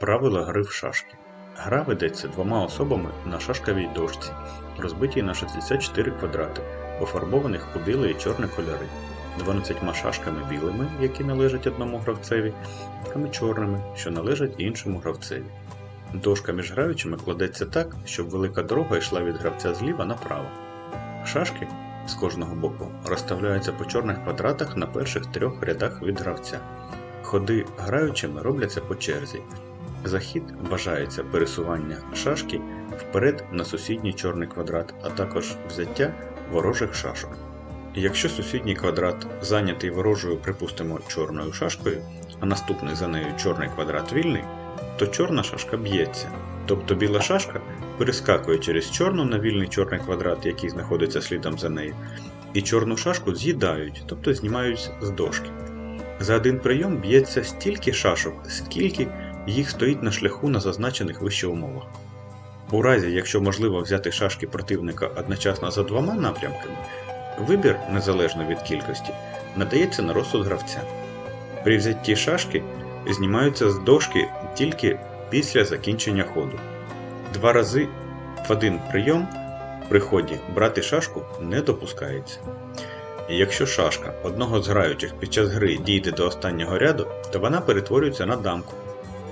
Правила гри в шашки. Гра ведеться двома особами на шашковій дошці, розбитій на 64 квадрати, пофарбованих у білий і чорний кольори, 12 шашками білими, які належать одному гравцеві, шашками чорними, що належать іншому гравцеві. Дошка між граючими кладеться так, щоб велика дорога йшла від гравця зліва направо. Шашки з кожного боку розставляються по чорних квадратах на перших трьох рядах від гравця. Ходи граючими робляться по черзі. Захід бажається пересування шашки вперед на сусідній чорний квадрат, а також взяття ворожих шашок. Якщо сусідній квадрат зайнятий ворожою, припустимо, чорною шашкою, а наступний за нею чорний квадрат вільний, то чорна шашка б'ється. Тобто біла шашка перескакує через чорну на вільний чорний квадрат, який знаходиться слідом за нею, і чорну шашку з'їдають, тобто знімають з дошки. За один прийом б'ється стільки шашок, скільки їх стоїть на шляху на зазначених вище умовах. У разі, якщо можливо взяти шашки противника одночасно за двома напрямками, вибір, незалежно від кількості, надається на розсуд гравця. При взятті шашки знімаються з дошки тільки після закінчення ходу. Два рази в один прийом при ході брати шашку не допускається. Якщо шашка одного з граючих під час гри дійде до останнього ряду, то вона перетворюється на дамку.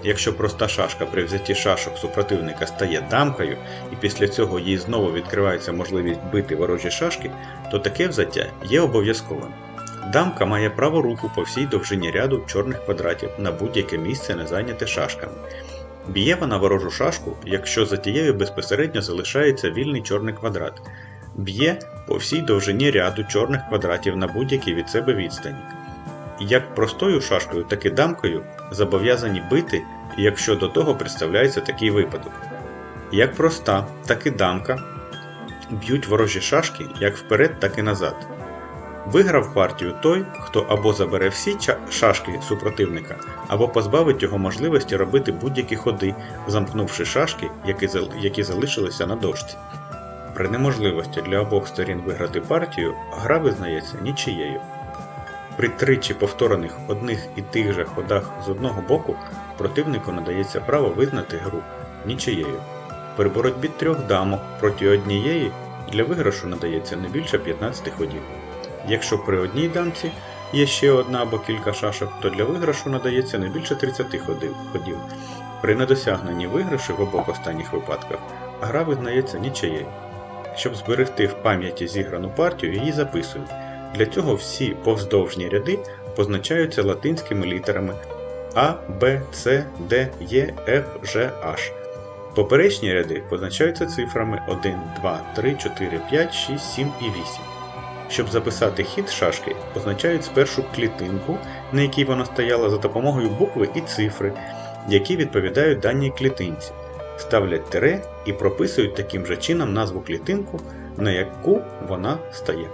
Якщо проста шашка при взятті шашок супротивника стає дамкою, і після цього їй знову відкривається можливість бити ворожі шашки, то таке взяття є обов'язковим. Дамка має право руху по всій довжині ряду чорних квадратів на будь-яке місце не зайняте шашками. Б'є вона ворожу шашку, якщо за тією безпосередньо залишається вільний чорний квадрат. Б'є по всій довжині ряду чорних квадратів на будь-якій від себе відстані. Як простою шашкою, так і дамкою зобов'язані бити, якщо до того представляється такий випадок. Як проста, так і дамка б'ють ворожі шашки як вперед, так і назад. Виграв партію той, хто або забере всі шашки супротивника, або позбавить його можливості робити будь-які ходи, замкнувши шашки, які залишилися на дошці. При неможливості для обох сторін виграти партію, гра визнається нічиєю. При тричі повторених одних і тих же ходах з одного боку противнику надається право визнати гру нічиєю. При боротьбі трьох дамок проти однієї для виграшу надається не більше 15 ходів. Якщо при одній дамці є ще одна або кілька шашок, то для виграшу надається не більше 30 ходів. При недосягненні виграшу в обох останніх випадках гра визнається нічиєю. Щоб зберегти в пам'яті зіграну партію, її записують. Для цього всі повздовжні ряди позначаються латинськими літерами А, Б, С, Д, Е, Ф, Ж, H. Поперечні ряди позначаються цифрами 1, 2, 3, 4, 5, 6, 7 і 8. Щоб записати хід шашки, позначають спершу клітинку, на якій вона стояла за допомогою букви і цифри, які відповідають даній клітинці. Ставлять тире і прописують таким же чином назву клітинку, на яку вона стає.